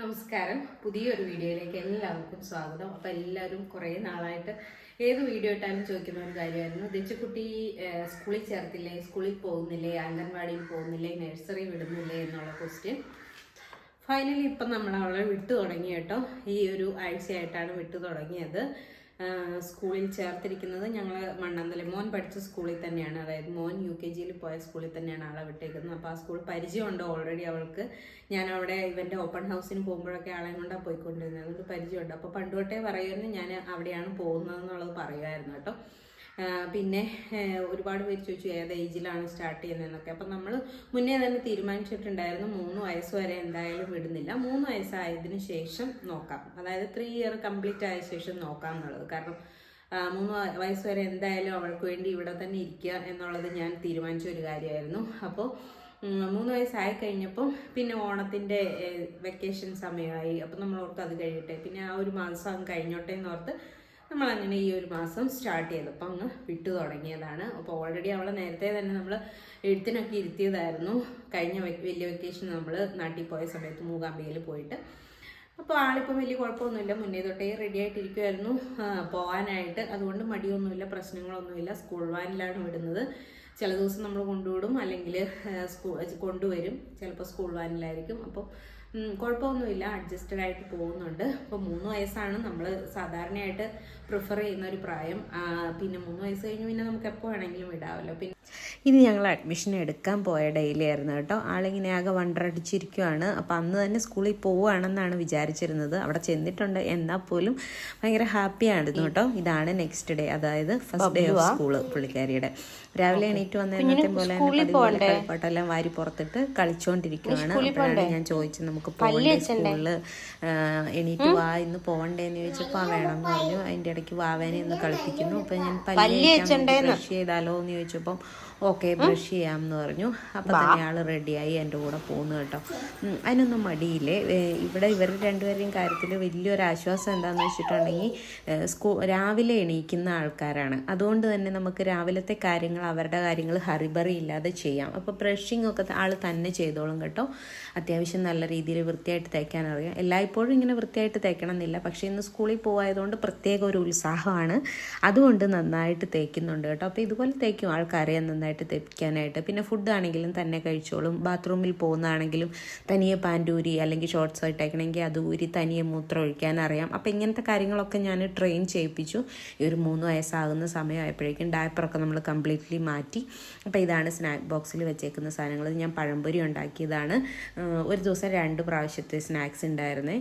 നമസ്കാരം. പുതിയൊരു വീഡിയോയിലേക്ക് എല്ലാവർക്കും സ്വാഗതം. അപ്പം എല്ലാവരും കുറേ നാളായിട്ട് ഏത് വീഡിയോ ഇട്ടാലും ചോദിക്കുന്ന ഒരു കാര്യമായിരുന്നു. ദച്ചുക്കുട്ടി സ്കൂളിൽ ചേർത്തില്ലേ? സ്കൂളിൽ പോകുന്നില്ലേ? അംഗൻവാടിയിൽ പോകുന്നില്ലേ? നഴ്സറി വിടുന്നില്ലേ? എന്നുള്ള ക്വസ്റ്റ്യൻ ഫൈനലി ഇപ്പം നമ്മൾ അവളെ വിട്ടു തുടങ്ങി കേട്ടോ. ഈ ഒരു ആഴ്ചയായിട്ടാണ് വിട്ടു തുടങ്ങിയത്. സ്കൂളിൽ ചേർത്തിരിക്കുന്നത് ഞങ്ങൾ മണ്ണന്തല മോൻ പഠിച്ച സ്കൂളിൽ തന്നെയാണ്. അതായത് മോൻ യു കെ ജിയിൽ പോയ സ്കൂളിൽ തന്നെയാണ് ആളെ വിട്ടേക്കുന്നത്. അപ്പോൾ ആ സ്കൂൾ പരിചയമുണ്ട് ഓൾറെഡി അവൾക്ക്. ഞാൻ അവിടെ ഇവന്റെ ഓപ്പൺ ഹൗസിന് പോകുമ്പോഴൊക്കെ ആളെ കൊണ്ടാണ് പോയിക്കൊണ്ടിരുന്നത്. അതുകൊണ്ട് പരിചയമുണ്ട്. അപ്പോൾ പണ്ടുകൊട്ടേ പറയുമായിരുന്നു ഞാൻ അവിടെയാണ് പോകുന്നത് എന്നുള്ളത് പറയുമായിരുന്നു കേട്ടോ. പിന്നെ ഒരുപാട് പേര് ചോദിച്ചു ഏത് ഏജിലാണ് സ്റ്റാർട്ട് ചെയ്യുന്നതെന്നൊക്കെ. അപ്പം നമ്മൾ മുന്നേ തന്നെ തീരുമാനിച്ചിട്ടുണ്ടായിരുന്നു മൂന്ന് വയസ്സ് വരെ എന്തായാലും വിടുന്നില്ല. മൂന്ന് വയസ്സായതിനു ശേഷം നോക്കാം. അതായത് ത്രീ ഇയർ കംപ്ലീറ്റ് ആയ ശേഷം നോക്കാം എന്നുള്ളത്. കാരണം മൂന്ന് വയസ്സ് വരെ എന്തായാലും അവൾക്ക് വേണ്ടി ഇവിടെ തന്നെ ഇരിക്കുക എന്നുള്ളത് ഞാൻ തീരുമാനിച്ച ഒരു കാര്യമായിരുന്നു. അപ്പോൾ മൂന്ന് വയസ്സായി കഴിഞ്ഞപ്പം പിന്നെ ഓണത്തിന്റെ വെക്കേഷൻ സമയമായി. അപ്പം നമ്മൾ ഓർത്ത് അത് കഴിയട്ടെ പിന്നെ ആ ഒരു മാസം കഴിഞ്ഞോട്ടെ എന്ന് ഓർത്ത് നമ്മളങ്ങനെ ഈ ഒരു മാസം സ്റ്റാർട്ട് ചെയ്തപ്പോൾ അങ്ങ് വിട്ടു തുടങ്ങിയതാണ്. അപ്പോൾ ഓൾറെഡി അവളെ നേരത്തെ തന്നെ നമ്മൾ എഴുത്തിനൊക്കെ ഇരുത്തിയതായിരുന്നു. കഴിഞ്ഞ വലിയ വെക്കേഷൻ നമ്മൾ നാട്ടിൽ പോയ സമയത്ത് മൂകാംബികയിൽ പോയിട്ട്. അപ്പോൾ ആളിപ്പം വലിയ കുഴപ്പമൊന്നുമില്ല. മുന്നേ തൊട്ടേ റെഡി ആയിട്ടിരിക്കുമായിരുന്നു പോകാനായിട്ട് അതുകൊണ്ട് മടിയൊന്നുമില്ല പ്രശ്നങ്ങളൊന്നുമില്ല. സ്കൂൾ വാനിലാണ് വിടുന്നത്. ചില ദിവസം നമ്മൾ കൊണ്ടുവിടും അല്ലെങ്കിൽ സ്കൂൾ കൊണ്ടുവരും. ചിലപ്പോൾ സ്കൂൾ വാനിലായിരിക്കും. അപ്പോൾ കുഴപ്പമൊന്നുമില്ല. അഡ്ജസ്റ്റഡ് ആയിട്ട് പോകുന്നുണ്ട്. അപ്പോൾ മൂന്ന് വയസ്സാണ് നമ്മൾ സാധാരണയായിട്ട് പ്രിഫർ ചെയ്യുന്ന ഒരു പ്രായം. പിന്നെ മൂന്ന് വയസ്സ് കഴിഞ്ഞ് പിന്നെ നമുക്ക് എപ്പോൾ വേണമെങ്കിലും വിടാമല്ലോ. പിന്നെ ഇനി ഞങ്ങൾ അഡ്മിഷൻ എടുക്കാൻ പോയ ഡെയിലി ആയിരുന്നു കേട്ടോ. ആളിങ്ങനെ ആകെ വണ്ടറടിച്ചിരിക്കുവാണ്. അപ്പം അന്ന് തന്നെ സ്കൂളിൽ പോവുകയാണെന്നാണ് വിചാരിച്ചിരുന്നത്. അവിടെ ചെന്നിട്ടുണ്ട്. എന്നാൽ പോലും ഭയങ്കര ഹാപ്പിയായിരുന്നു കേട്ടോ. ഇതാണ് നെക്സ്റ്റ് ഡേ അതായത് ഫസ്റ്റ് ഡേ ഓഫ് സ്കൂൾ പുള്ളിക്കാരിയുടെ. രാവിലെ എണീറ്റ് വന്ന എന്നത്തെ പോലെ തന്നെ കളിപ്പാട്ടെല്ലാം വാരി പുറത്തിട്ട് കളിച്ചുകൊണ്ടിരിക്കുവാണ് അപ്പോഴാണ് ഞാൻ ചോദിച്ചത് നമുക്ക് പോകണ്ടേ സ്കൂളിൽ എണീറ്റ് വാ ഇന്ന് പോകണ്ടേന്ന് ചോദിച്ചപ്പോൾ ആ വേണം എന്ന് പറഞ്ഞു. അതിന്റെ ഇടയ്ക്ക് വാവേനെ ഒന്ന് കളിപ്പിക്കുന്നു. അപ്പൊ ഞാൻ പല്ല് ബ്രഷ് ചെയ്താലോ എന്ന് ചോദിച്ചപ്പം ഓക്കെ ബ്രഷ് ചെയ്യാം എന്ന് പറഞ്ഞു. അപ്പം തന്നെ ആൾ റെഡിയായി എന്റെ കൂടെ പോകുന്നു കേട്ടോ. അതിനൊന്നും മടിയില്ലേ? ഇവിടെ ഇവർ രണ്ടുപേരുടെയും കാര്യത്തിൽ വലിയൊരു ആശ്വാസം എന്താണെന്ന് വെച്ചിട്ടുണ്ടെങ്കിൽ സ്കൂ രാവിലെ എണീക്കുന്ന ആൾക്കാരാണ്. അതുകൊണ്ട് തന്നെ നമുക്ക് രാവിലത്തെ കാര്യങ്ങൾ അവരുടെ കാര്യങ്ങൾ ഹറിബറി ഇല്ലാതെ ചെയ്യാം. അപ്പോൾ ബ്രഷിംഗ് ഒക്കെ ആൾ തന്നെ ചെയ്തോളും കേട്ടോ. അത്യാവശ്യം നല്ല രീതിയിൽ വൃത്തിയായിട്ട് തേക്കാൻ അറിയാം. എല്ലായ്പ്പോഴും ഇങ്ങനെ വൃത്തിയായിട്ട് തേക്കണം എന്നില്ല പക്ഷേ ഇന്ന് സ്കൂളിൽ പോകായതുകൊണ്ട് പ്രത്യേക ഒരു ഉത്സാഹമാണ്. അതുകൊണ്ട് നന്നായിട്ട് തേക്കുന്നുണ്ട് കേട്ടോ. അപ്പോൾ ഇതുപോലെ തേക്കും ആൾക്കാരെ നന്നായിട്ട് തേക്കാനായിട്ട് പിന്നെ ഫുഡ് ആണെങ്കിലും തന്നെ കഴിച്ചോളും. ബാത്റൂമിൽ പോകുന്നതാണെങ്കിലും തനിയെ പാന്റൂരി അല്ലെങ്കിൽ ഷോർട്ട്സ് ഇട്ടേക്കണമെങ്കിൽ അത് ഊരി തനിയെ മൂത്രം ഒഴിക്കാൻ അറിയാം. അപ്പം ഇങ്ങനത്തെ കാര്യങ്ങളൊക്കെ ഞാൻ ട്രെയിൻ ചെയ്യിപ്പിച്ചു. ഈ ഒരു മൂന്ന് വയസ്സാകുന്ന സമയമായപ്പോഴേക്കും ഡയപ്പറൊക്കെ നമ്മൾ കംപ്ലീറ്റ്ലി മാറ്റി. അപ്പോൾ ഇതാണ് സ്നാക്ക് ബോക്സിൽ വെച്ചേക്കുന്ന സാധനങ്ങൾ. ഞാൻ പഴംപൊരി ഉണ്ടാക്കിയതാണ്. ഒരു ദിവസം രണ്ട് പ്രാവശ്യത്തെ സ്നാക്സ് ഉണ്ടായിരുന്നേ.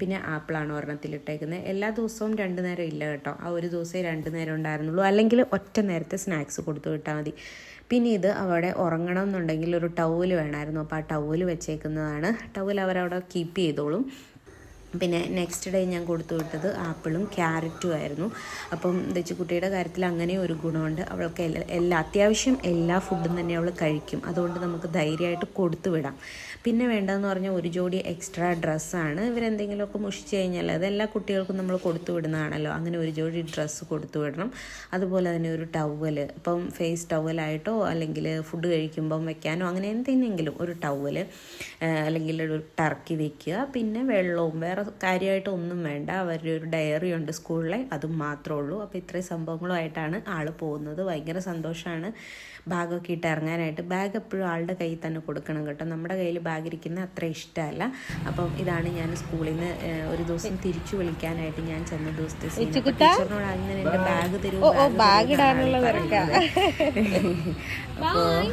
പിന്നെ ആപ്പിളാണ് ഒരെണ്ണത്തിലിട്ടേക്കുന്നത് എല്ലാ ദിവസവും രണ്ട് നേരം ഇല്ല കേട്ടോ. ആ ഒരു ദിവസമേ രണ്ട് നേരം ഉണ്ടായിരുന്നുള്ളൂ. അല്ലെങ്കിൽ ഒറ്റ നേരത്തെ സ്നാക്സ് കൊടുത്തു വിട്ടാൽ മതി. പിന്നെ ഇത് അവിടെ ഉറങ്ങണം എന്നുണ്ടെങ്കിൽ ഒരു ടവൽ വേണമായിരുന്നു. അപ്പോൾ ആ ടവൽ വെച്ചേക്കുന്നതാണ്. ടവൽ അവരവിടെ കീപ്പ് ചെയ്തോളും. പിന്നെ നെക്സ്റ്റ് ഡേ ഞാൻ കൊടുത്തു വിട്ടത് ആപ്പിളും ക്യാരറ്റും ആയിരുന്നു. അപ്പം ദച്ചുകുട്ടിയുടെ കാര്യത്തിൽ അങ്ങനെ ഒരു ഗുണമുണ്ട്. അവൾക്ക് എല്ലാ അത്യാവശ്യം എല്ലാ ഫുഡും തന്നെ അവൾ കഴിക്കും. അതുകൊണ്ട് നമുക്ക് ധൈര്യമായിട്ട് കൊടുത്തു വിടാം. പിന്നെ വേണ്ടതെന്ന് പറഞ്ഞാൽ ഒരു ജോഡി എക്സ്ട്രാ ഡ്രസ്സാണ് ഇവരെന്തെങ്കിലുമൊക്കെ മുഷിച്ച് കഴിഞ്ഞാൽ അത് എല്ലാ കുട്ടികൾക്കും നമ്മൾ കൊടുത്തു വിടുന്നതാണല്ലോ. അങ്ങനെ ഒരു ജോഡി ഡ്രസ്സ് കൊടുത്തു വിടണം. അതുപോലെ തന്നെ ഒരു ടവൽ ഇപ്പം ഫേസ് ടവലായിട്ടോ അല്ലെങ്കിൽ ഫുഡ് കഴിക്കുമ്പം വെക്കാനോ അങ്ങനെ എന്തെങ്കിലും ഒരു ടവൽ അല്ലെങ്കിൽ ഒരു ടർക്കി വെക്കുക. പിന്നെ വെള്ളവും വേറെ കാര്യമായിട്ട് ഒന്നും വേണ്ട. അവരുടെ ഒരു ഡയറി ഉണ്ട് സ്കൂളിലെ. അതും മാത്രമേ ഉള്ളൂ. അപ്പോൾ ഇത്രയും സംഭവങ്ങളുമായിട്ടാണ് ആൾ പോകുന്നത്. ഭയങ്കര സന്തോഷമാണ് ബാഗൊക്കെ ഇട്ട് ഇറങ്ങാനായിട്ട്. ബാഗ് എപ്പോഴും ആളുടെ കയ്യിൽ തന്നെ കൊടുക്കണം കേട്ടോ. നമ്മുടെ കയ്യിൽ ബാഗ് ഇരിക്കുന്ന അത്ര ഇഷ്ടമല്ല. അപ്പം ഇതാണ് ഞാൻ സ്കൂളിൽ നിന്ന് ഒരു ദിവസം തിരിച്ചു വിളിക്കാനായിട്ട് ഞാൻ ചെന്ന ദിവസത്തെ ടീച്ചറിനോട് അങ്ങനെ എന്റെ ബാഗ് തരൂ ബാഗ് അപ്പോൾ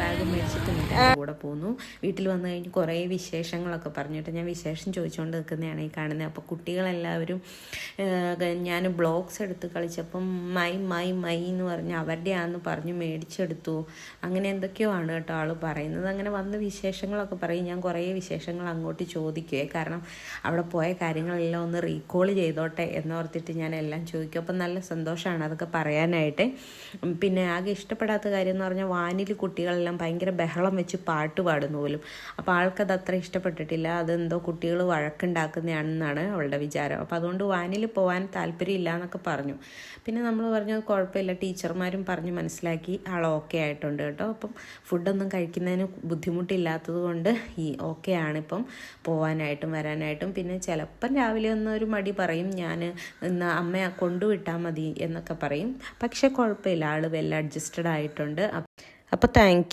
ബാഗ് മേടിച്ചിട്ട് എന്റെ കൂടെ പോന്നു വീട്ടിൽ വന്നു കഴിഞ്ഞ് കുറേ വിശേഷങ്ങളൊക്കെ പറഞ്ഞിട്ട് ഞാൻ വിശേഷം ചോദിച്ചുകൊണ്ട് നിൽക്കുന്നതാണ് ഈ കാണുന്നത് അപ്പോൾ കുട്ടികളെല്ലാവരും ഞാൻ ബ്ലോക്സ് എടുത്ത് കളിച്ചപ്പം മൈ മൈ മൈ എന്ന് പറഞ്ഞ് അവരുടെയാന്ന് പറഞ്ഞ് മേടിച്ചെടുത്തു. അങ്ങനെ എന്തൊക്കെയോ ആണ് കേട്ടോ ആൾ പറയുന്നത്. അങ്ങനെ വന്ന് വിശേഷങ്ങളൊക്കെ പറയും. ഞാൻ കുറേ വിശേഷങ്ങൾ അങ്ങോട്ട് ചോദിക്കുവേ. കാരണം അവിടെ പോയ കാര്യങ്ങളെല്ലാം ഒന്ന് റീകോൾ ചെയ്തോട്ടെ എന്നോർത്തിട്ട് ഞാൻ എല്ലാം ചോദിക്കും. അപ്പം നല്ല സന്തോഷമാണ് അതൊക്കെ പറയാനായിട്ട്. പിന്നെ ആകെ ഇഷ്ടപ്പെടാത്ത കാര്യം എന്ന് പറഞ്ഞാൽ വാനിൽ കുട്ടികളെല്ലാം ഭയങ്കര ബഹളം വെച്ച് പാട്ട് പാടുന്നു പോലും. അപ്പോൾ ആൾക്കത് അത്ര ഇഷ്ടപ്പെട്ടിട്ടില്ല. അതെന്തോ കുട്ടികൾ വഴക്കുണ്ടാക്കുന്നതാണെന്നാണ് അവളുടെ വിചാരം. അപ്പോൾ അതുകൊണ്ട് വാനിൽ പോകാൻ താല്പര്യമില്ല എന്നൊക്കെ പറഞ്ഞു. പിന്നെ നമ്മൾ പറഞ്ഞു കുഴപ്പമില്ല ടീച്ചർമാരും പറഞ്ഞ് മനസ്സിലാക്കി ആൾ ഓക്കെ ആയിട്ടുണ്ട് കേട്ടോ. അപ്പം ഫുഡൊന്നും കഴിക്കുന്നതിന് ബുദ്ധിമുട്ടില്ലാത്തത് കൊണ്ട് ഈ ഓക്കെ ആണിപ്പം പോവാനായിട്ടും വരാനായിട്ടും. പിന്നെ ചിലപ്പം രാവിലെ ഒന്ന് ഒരു മടി പറയും ഞാൻ ഇന്ന് അമ്മ കൊണ്ടുവിട്ടാൽ മതി എന്നൊക്കെ പറയും. പക്ഷേ കുഴപ്പമില്ല ആൾ വെൽ അഡ്ജസ്റ്റഡ് ആയിട്ടുണ്ട്. അപ്പോൾ താങ്ക്